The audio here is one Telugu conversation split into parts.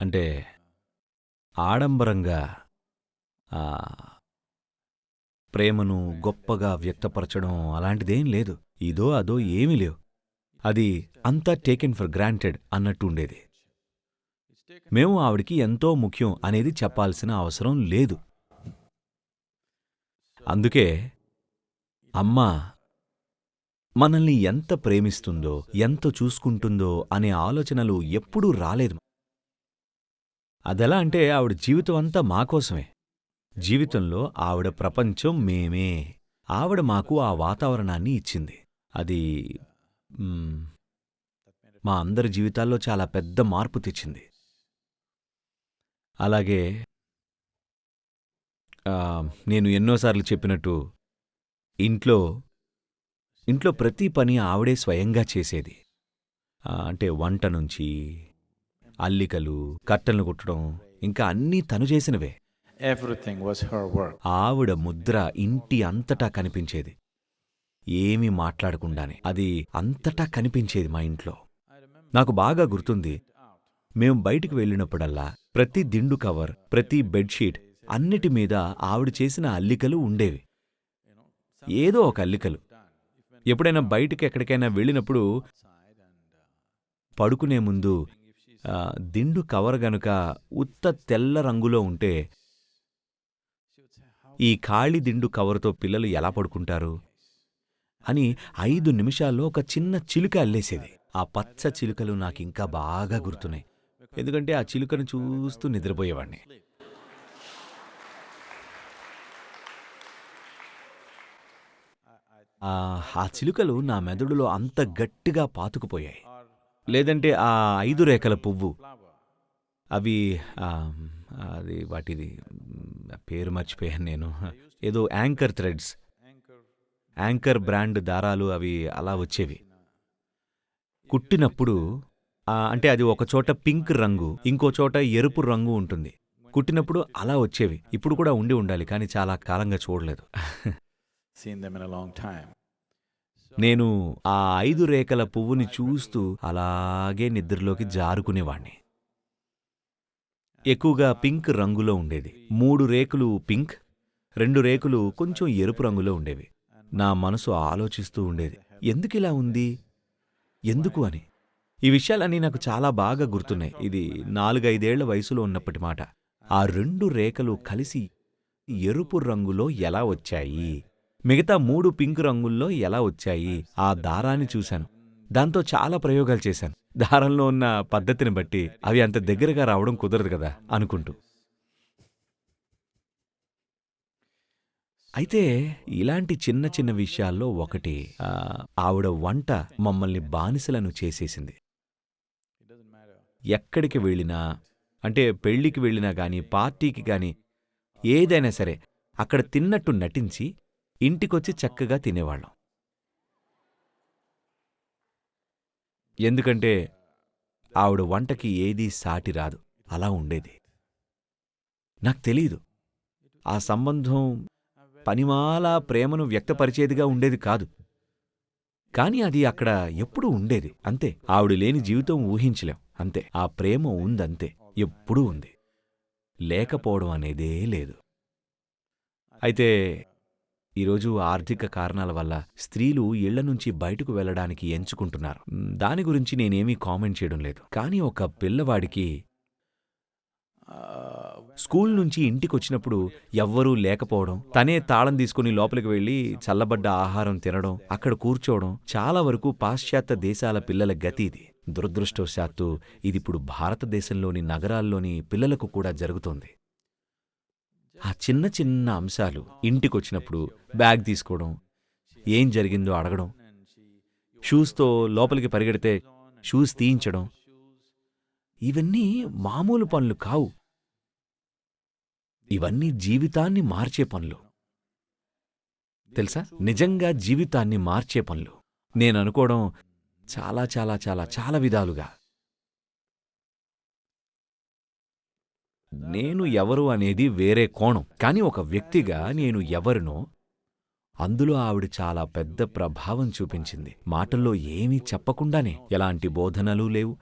అంటే ఆడంబరంగా ప్రేమను గొప్పగా వ్యక్తపరచడం అలాంటిదేం లేదు. ఇదో అదో ఏమీ లేవు. అది అంతా టేకెన్ ఫర్ గ్రాంటెడ్ అన్నట్టు ఉండేది. మేము ఆవిడికి ఎంతో ముఖ్యం అనేది చెప్పాల్సిన అవసరం లేదు. అందుకే అమ్మ మనల్ని ఎంత ప్రేమిస్తుందో ఎంత చూసుకుంటుందో అనే ఆలోచనలు ఎప్పుడూ రాలేదు అదెలా అంటే ఆవిడ జీవితం అంతా మాకోసమే జీవితంలో ఆవిడ ప్రపంచం మేమే. ఆవిడ మాకు ఆ వాతావరణాన్ని ఇచ్చింది. అది మా అందరి జీవితాల్లో చాలా పెద్ద మార్పు తెచ్చింది. అలాగే నేను ఎన్నోసార్లు చెప్పినట్టు ఇంట్లో ఇంట్లో ప్రతి పని ఆవిడే స్వయంగా చేసేది. అంటే వంట నుంచి అల్లికలు కట్టెలను కుట్టడం ఇంకా అన్నీ తను చేసినవే. Everything was her work. ఆవిడ ముద్ర ఇంటి అంతటా కనిపించేది. ఏమీ మాట్లాడకుండానే అది అంతటా కనిపించేది మా ఇంట్లో. నాకు బాగా గుర్తుంది మేం బయటికి వెళ్ళినప్పుడల్లా ప్రతి దిండు కవర్ ప్రతి బెడ్షీట్ అన్నిటి మీద ఆవిడ చేసిన అల్లికలు ఉండేవి. ఏదో ఒక అల్లికలు. ఎప్పుడైనా బయటికి ఎక్కడికైనా వెళ్ళినప్పుడు పడుకునే ముందు దిండు కవర్ గనుక ఉత్త తెల్ల రంగులో ఉంటే ఈ ఖాళీ దిండు కవరుతో పిల్లలు ఎలా పడుకుంటారు? అని ఐదు నిమిషాల్లో ఒక చిన్న చిలుక అల్లేసేది. ఆ పచ్చ చిలుకలు నాకింకా బాగా గుర్తున్నాయి. ఎందుకంటే ఆ చిలుకను చూస్తూ నిద్రపోయేవాణ్ణి ఆ చిలుకలు నా మెదడులో అంత గట్టిగా పాతుకుపోయాయి. లేదంటే ఆ ఐదు రేఖల పువ్వు. అవి అది వాటిది పేరు మర్చిపోయాను నేను. ఏదో యాంకర్ థ్రెడ్స్. యాంకర్ బ్రాండ్ దారాలు అవి అలా వచ్చేవి. కుట్టినప్పుడు అంటే అది ఒక చోట పింక్ రంగు ఇంకో చోట ఎరుపు రంగు ఉంటుంది. కుట్టినప్పుడు అలా వచ్చేవి. ఇప్పుడు కూడా ఉండి ఉండాలి కానీ చాలా కాలంగా చూడలేదు. నేను ఆ ఐదు రేఖల పువ్వుని చూస్తూ అలాగే నిద్రలోకి జారుకునేవాణ్ణి. ఎక్కువగా పింక్ రంగులో ఉండేది. మూడు రేకులు పింక్ రెండు రేకులు కొంచెం ఎరుపు రంగులో ఉండేవి. నా మనసు ఆలోచిస్తూ ఉండేది. ఎందుకిలా ఉంది? ఎందుకు అని? ఈ విషయాలన్నీ నాకు చాలా బాగా గుర్తున్నాయి. ఇది నాలుగైదేళ్ళ వయసులో ఉన్నప్పటి మాట. ఆ రెండు రేఖలు కలిసి ఎరుపు రంగులో ఎలా వచ్చాయి? మిగతా మూడు పింక్ రంగుల్లో ఎలా వచ్చాయి ఆ దారాన్ని చూశాను. దాంతో చాలా ప్రయోగాలు చేశాను. దారంలో ఉన్న పద్ధతిని బట్టి అవి అంత దగ్గరగా రావడం కుదరదు కదా అనుకుంటూ. అయితే ఇలాంటి చిన్న చిన్న విషయాల్లో ఒకటి ఆవిడ వంట మమ్మల్ని బానిసలను చేసేసింది. ఎక్కడికి వెళ్ళినా అంటే పెళ్ళికి వెళ్ళినా గాని పార్టీకి గాని ఏదైనా సరే అక్కడ తిన్నట్టు నటించి ఇంటికొచ్చి చక్కగా తినేవాళ్ళం. ఎందుకంటే ఆవిడ వంటకి ఏదీ సాటి రాదు అలా ఉండేది. నాకు తెలీదు. ఆ సంబంధం పనిమాలా ప్రేమను వ్యక్తపరిచేదిగా ఉండేది కాదు. కాని అది అక్కడ ఎప్పుడూ ఉండేది అంతే. ఆవిడ లేని జీవితం ఊహించలేం అంతే. ఆ ప్రేమ ఉందంతే ఎప్పుడూ ఉంది. లేకపోవడం అనేదే లేదు. అయితే ఈరోజు ఆర్థిక కారణాల వల్ల స్త్రీలు ఇళ్ళ నుంచి బయటకు వెళ్ళడానికి ఎంచుకుంటున్నారు. దాని గురించి నేనేమీ కామెంట్ చేయడం లేదు. కానీ ఒక పిల్లవాడికి స్కూల్ నుంచి ఇంటికొచ్చినప్పుడు ఎవ్వరూ లేకపోవడం తనే తాళం తీసుకుని లోపలికి వెళ్ళి చల్లబడ్డ ఆహారం తినడం అక్కడ కూర్చోవడం చాలా వరకు పాశ్చాత్య దేశాల పిల్లల గతి ఇది. దురదృష్టవశాత్తు ఇదిప్పుడు భారతదేశంలోని నగరాల్లోని పిల్లలకు కూడా జరుగుతోంది. ఆ చిన్న చిన్న అంశాలు ఇంటికొచ్చినప్పుడు బ్యాగ్ తీసుకోవడం ఏం జరిగిందో అడగడం షూస్తో లోపలికి పరిగెడితే షూస్ తీయించడం ఇవన్నీ మామూలు పనులు కావు. ఇవన్నీ జీవితాన్ని మార్చే పనులు. తెలుసా? నిజంగా జీవితాన్ని మార్చే పనులు. నేను అనుకోవడం చాలా చాలా చాలా చాలా విధాలుగా. నేను ఎవరు అనేది వేరే కోణం. కానీ ఒక వ్యక్తిగా నేను ఎవరినో అందులో ఆవిడ చాలా పెద్ద ప్రభావం చూపించింది. మాటల్లో ఏమీ చెప్పకుండానే ఎలాంటి బోధనలు లేవు.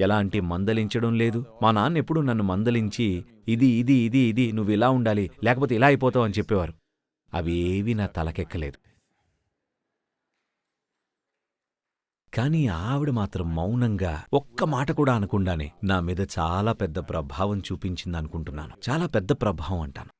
ఎలాంటి మందలించడం లేదు. మా నాన్న ఎప్పుడు నన్ను మందలించి ఇది ఇది ఇది ఇది నువ్వు ఇలా ఉండాలి లేకపోతే ఇలా అయిపోతావు అని చెప్పేవారు. అవి ఏవి నా తలకెక్కలేదు. కానీ ఆవిడ మాత్రం మౌనంగా ఒక్క మాట కూడా అనకుండానే నా మీద చాలా పెద్ద ప్రభావం చూపించిందనుకుంటున్నాను. చాలా పెద్ద ప్రభావం అంటాను.